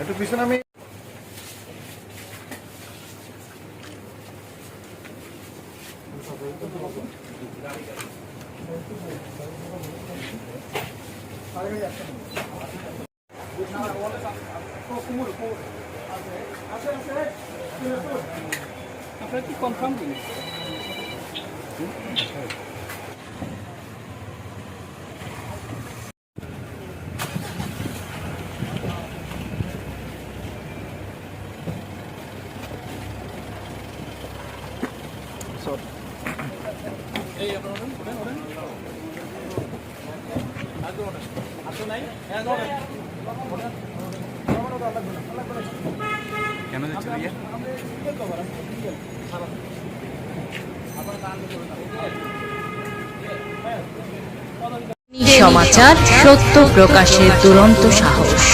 একটু। পিছনে আমি আপনারা কি কনফার্ম দিন কেন যাচ্ছে ভাইয়া? সমাচার সত্য প্রকাশের দুরন্ত সাহস।